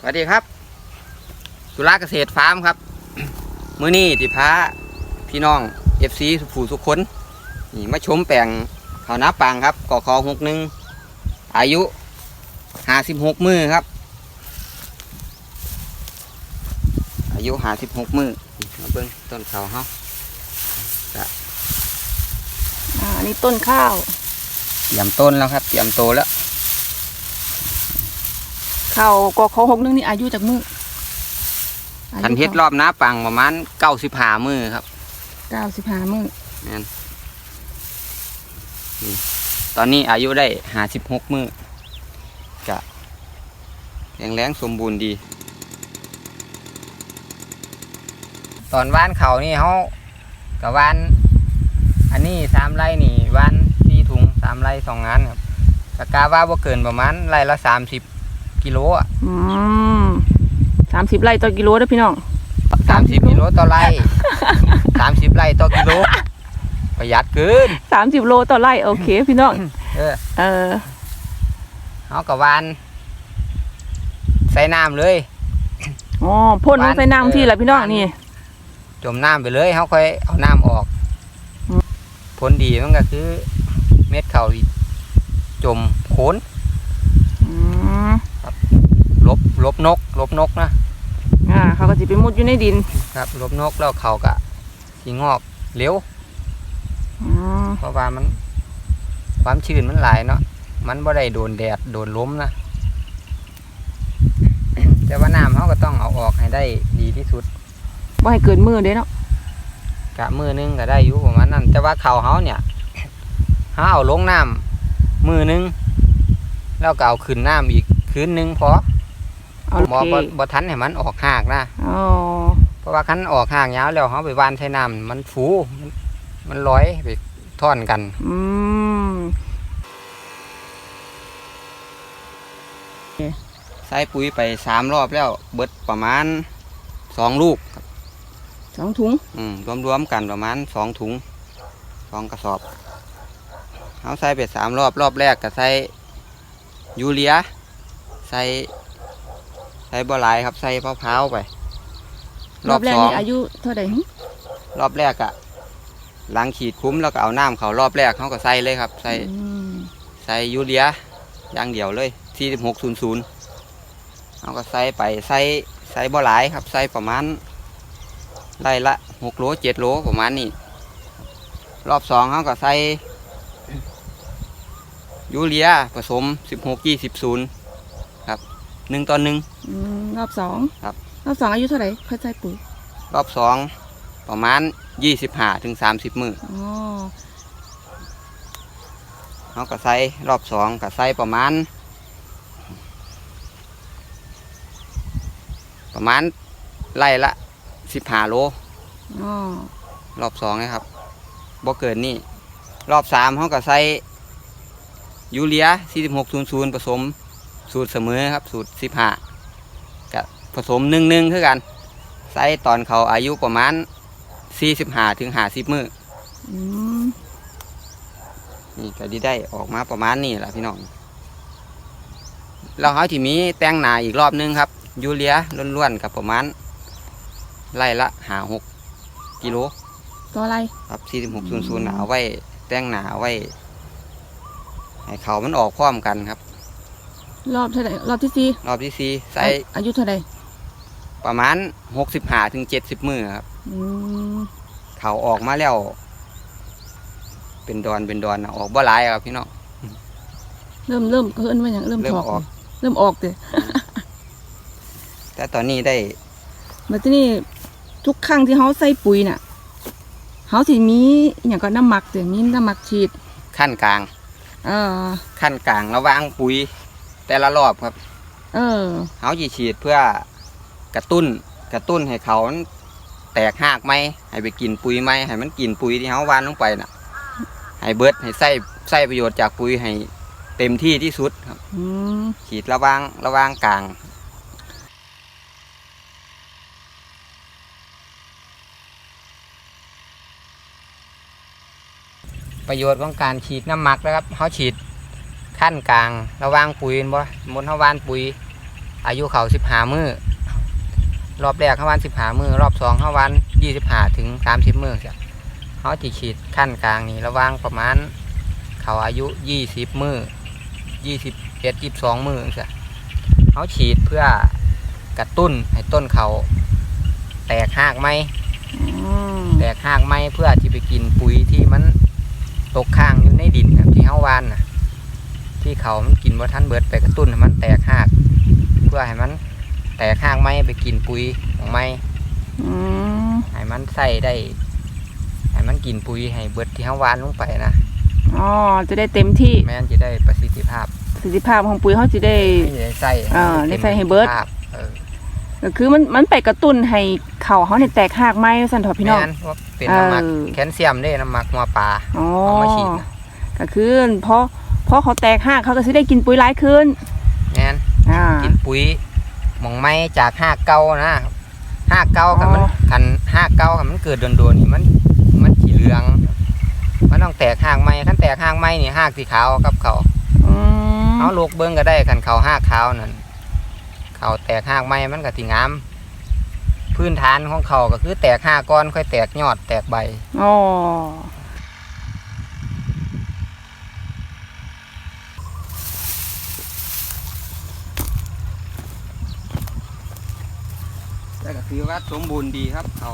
สวัสดีครับ สุราเกษตรฟาร์มครับ มื้อนี้ติพาพี่น้องเอฟซีผู้สุขคนนี่มาชมแปลงข้าวนาปังครับกอคอหกหนึ่งอายุห้าสิบหกมือครับ อายุห้าสิบหกมือนี่มาเบิ้งต้นเขาวเฮาอ่าอันนี้ต้นข้าว เตรียมต้นแล้วครับ เตรียมโตแล้ว ข้าวกอกเขาหกนึงนี่อายุจากมืออายุทันเฮ็ดรอบนาปังประมาณเก้าสิบห้ามือครับเก้าสิบห้ามือแม่นนี่ตอนนี้อายุได้ห้าสิบหกมือจะแข็งแรงสมบูรณ์ดี ตอนว่านเขานี่เขากับว่าน อันนี้สามไร่นี่ว่านสี่ถุงสามไร่สองงานครับกกาว่าบ่เกินประมาณไร่ละสามสิบ กิโลอะอืมสามสิบไร่ต่อกิโลเด้อพี่น้อง สามสิบกิโลต่อไร่สามสิบไร่ต่อกิโล ประหยัดเกิน สามสิบโลต่อไร่โอเค พี่น้อง เออเออเขากับวาน ใส่น้ำเลย อ๋อพ่นลงใส่น้ำที่แหละพี่น้องหวานนี่ จมน้ำไปเลยเขาค่อยเอาน้ำออกอืมผลดีมันก็คือ เม็ดเขาที่จมโขนอืม ลบลบนกลบนกนะอ่าเขาก็จะไปมุดอยู่ในดินครับลบนกแล้วเขาก็สีงอกเร็วอืมเพราะว่ามัน ความชื้นมันหลายเนาะมันบ่ได้โดนแดดโดนลมนะ แต่ว่าน้ำเขาก็ต้องเอาออกให้ได้ดีที่สุด บ่ให้เกินมือเด้เนาะกะมือนึงก็ได้อยู่ประมาณนั้น แต่ว่าเขาวเขาเนี่ย เขาเอาลงน้ำมือนึง แล้วก็เอาขึ้นน้ำอีกคืนนึงพอ เอาหมอโอเคบ่บ่ทันให้มันออกหากนะอ๋อเพราะว่าคันออกหากยาวแล้วเขาไปวานใช้น้ำมันฟูมันมันลอยไปท่อนกัน อืมใส่ปุ๋ยไปสามรอบแล้ว เบิดประมาณสองลูกครับสองถุง อืมรวมๆกันประมาณสองถุงสองกระสอบเขาใส่ไปสามรอบรอบแรกก็ใส่ยูเรีย ใส่ใใส่บัวลายครับใส่มะพร้าวไปรอบแรกสองอายุเท่าไหร่หึรอบแรกอะหลังขีดคุ้มแล้วก็เอาน้ำเขารอบแรกเขาก็ใส่เลยครับ ใส่ใส่ยูเรียอย่างเดียวเลยสิบหกศูนย์ศูนย์เขาก็ใส่ไปใส่ใส่บัวลายครับใส่ประมาณไร่ละ6โล7โลประมาณนี้รอบสองเขาก็ใส่ยูเรียผสมสิบหกยี่สิบศูนย์ หนึ่งต่อหนึ่ง อืมรอบสองครับ รอบสองอายุเท่าไหร่ค่อยใส่ปุ๋ยรอบสองประมาณยี่สิบห้าถึงสามสิบมืออ๋อเขาก็ใส่รอบสองก็ใส่ประมาณ ประมาณไร่ละสิบห้าโล อ๋อรอบสองนะครับบ่เกินนี่ รอบสามเขาก็ใส่ยูเรีย4600ผสม สูตรเสมอครับ สูตร15กับผสมหนึ่งหนึ่งคือกันใส่ตอนเขาอายุประมาณ45ถึง50มื้ออืมนี่ก็ดีได้ออกมาประมาณนี้แหละพี่น้องแล้วเขาที่มีแต่งหนาอีกรอบนึงครับ ยูเรียล้วนๆกับประมาณไร่ละหาหกกิโลตัวอะไร ครับสี่สิบหกศูนย์ศูนย์เอาไว้ แต่งหนาเอาไว้ ให้เขามันออกพร้อมกันครับ รอบเท่าไหร่รอบที่สี่รอบที่สี่ใส่อายุเท่าไหร่ประมาณหกสิบห้าถึงเจ็ดสิบมือครับอืมเขาออกมาแล้ว เป็นดอนเป็นดอนน่ะออกบ่หลายครับพี่น้องเริ่มเริ่มเฮิ่นว่าอย่างเริ่มเริ่มถอกออก เริ่มออกเด้แต่ตอนนี้ได้มาที่นี่ทุกครั้งที่เขาใส่ปุ๋ยน่ะเขาสิมีอหย่างก็น้ำหมักเด้มีน้ำหมักฉีดขั้นกลาง เออขั้นกลางระหว่างปุ๋ย แต่ละรอบครับเออเขาจีฉีดเพื่อกระตุ้นกระตุ้นให้เขามันแตกหากไหมให้ไปกินปุ๋ยไหมให้มันกินปุ๋ยที่เขาหวานลงไปน่ะ ให้เบิดให้ใส่ใส่ประโยชน์จากปุ๋ยให้เต็มที่ที่สุดครับอืมฉีดระหว่างระหว่างกลาง ประโยชน์ของการฉีดน้ำหมักนะครับเขาฉีด ขั้นกลางระหว่างปุ๋ยเห็นบ่มนเขาหวานปุ๋ย อายุเขาสิบหามือรอบแรกเขาวันสิบหามือรอบสองเขาวันยี่สิบหาถึงสามสิบมือจ้ะเขาจีฉีดขั้นกลางนี่ระหว่างประมาณ เขาอายุยี่สิบมือยี่สิบเอ็ดยี่สิบสองมือจ้ะเขาฉีดเพื่อกระตุ้นให้ต้นเขาแตกหากไหมอืมแตกหากไหมเพื่อที่ไปกินปุ๋ยที่มันตกข้างอยู่ในดินครับที่เฮาวานนะ ที่เขามันกินว่าท่านเบิดไปกระตุ้นให้มันแตกหากเพื่อให้มันแตกหากไหมไปกินปุ๋ยของไม้อืมให้มันใส่ได้ให้มันกินปุ๋ยให้เบิดที่เฮาวานลงไปนะอ๋อจะได้เต็มที่แม้นจะได้ประสิทธิภาพประสิทธิภาพของปุ๋ยเขาจะได้ ไม่ได้ใส่อ่าได้ใส่ให้เบิดประสิทธิภาพเออก็คือมันมันไปกระตุ้นให้เข่าเขาเนี่ยแตกหากไหมสันทอพี่น้อง แม่นว่าเป็นน้ำหมักเออ แคลเซียมเด้น้ำหมักหัวปลาอ๋อ เอามาฉีดนะก็คือเพราะ เพราะเขาแตกหากเขาก็จะได้กินปุ๋ยหลายขึ้นแม่นอ่า กินปุ๋ยหมองไม้จากหากเก่านะหากเก่ากันมันอ๋อคันหากเก่ากันมันเกิดโดนๆนี่มันมันสีเหลือง มันต้องแตกหากไม้คันแตกหากไม้นี่หากสีขาวกับเขา อืมเอาลูกเบิ้งก็ได้คันเขาหากขาวนั่นเขาแตกหากไม้มันก็สิงาม พื้นฐานของเขาก็คือแตกหากก้อนค่อยแตกยอดแตกใบ อ๋อ ถือว่าสมบูรณ์ดีครับเขา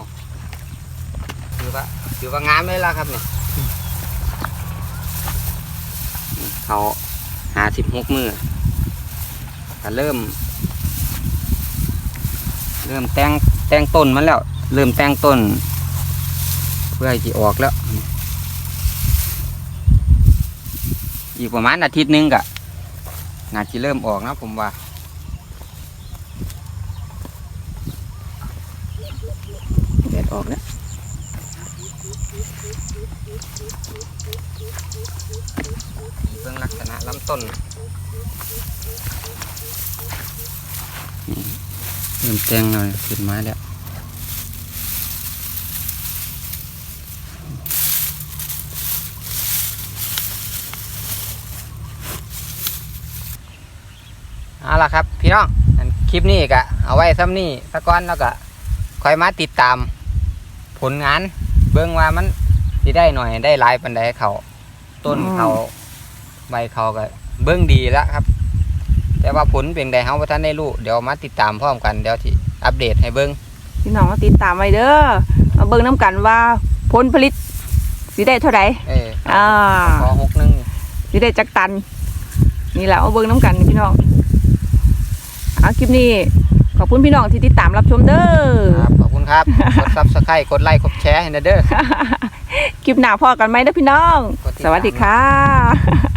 ถือว่าถือว่างามเลยล่ะครับเนี่ยเขาหาสิบหกมือก็เริ่ม เริ่มแต่งแต่งต้นมันแล้ว เริ่มแต่งต้น เพื่อให้สิออกแล้ว อีกประมาณอาทิตย์หนึงกะน่าจะเริ่มออกนะผมว่า เด็ด ออกแล้วเบื้องลักษณะลำต้นนี่เริ่มแต่งเลยขึ้นมาแล้วเอาล่ะครับ พี่น้องอันคลิปนี้ก็เอาไว้ซ้ำนี่สักก้อนแล้วก็ค่อยมาติดตาม ผลงาน เบิ่งว่ามันสิได้หน่อยได้หลายปันใดเขาต้นเขาใบเขาก็เบื้องดีแล้วครับ แต่ว่าผลเป็นไดเฮาบ่ทันได้รู้เดี๋ยวมาติดตามพร้อมกันเดี๋ยวที่อัปเดตให้เบิ่งพี่น้องก็ติดตามไว้เด้อมาเบิ่งน้ำกันว่าผลผลิตสิได้เท่าไหร่เอออ่าขอหกหนึงสิได้จักตัน นี่แหละมาเบิ่งน้ำกันพี่น้องเอาคลิปนี้ข อบคุณพี่น้องที่ติดตามรับชมเด้อครับขอบคุณครับกด Subscribe กดไลค์กดแชร์ให้นะเด้อคลิปหน้าพอกันไหมเด้อพี่น้องกดติดตามสวัสดีค่ะ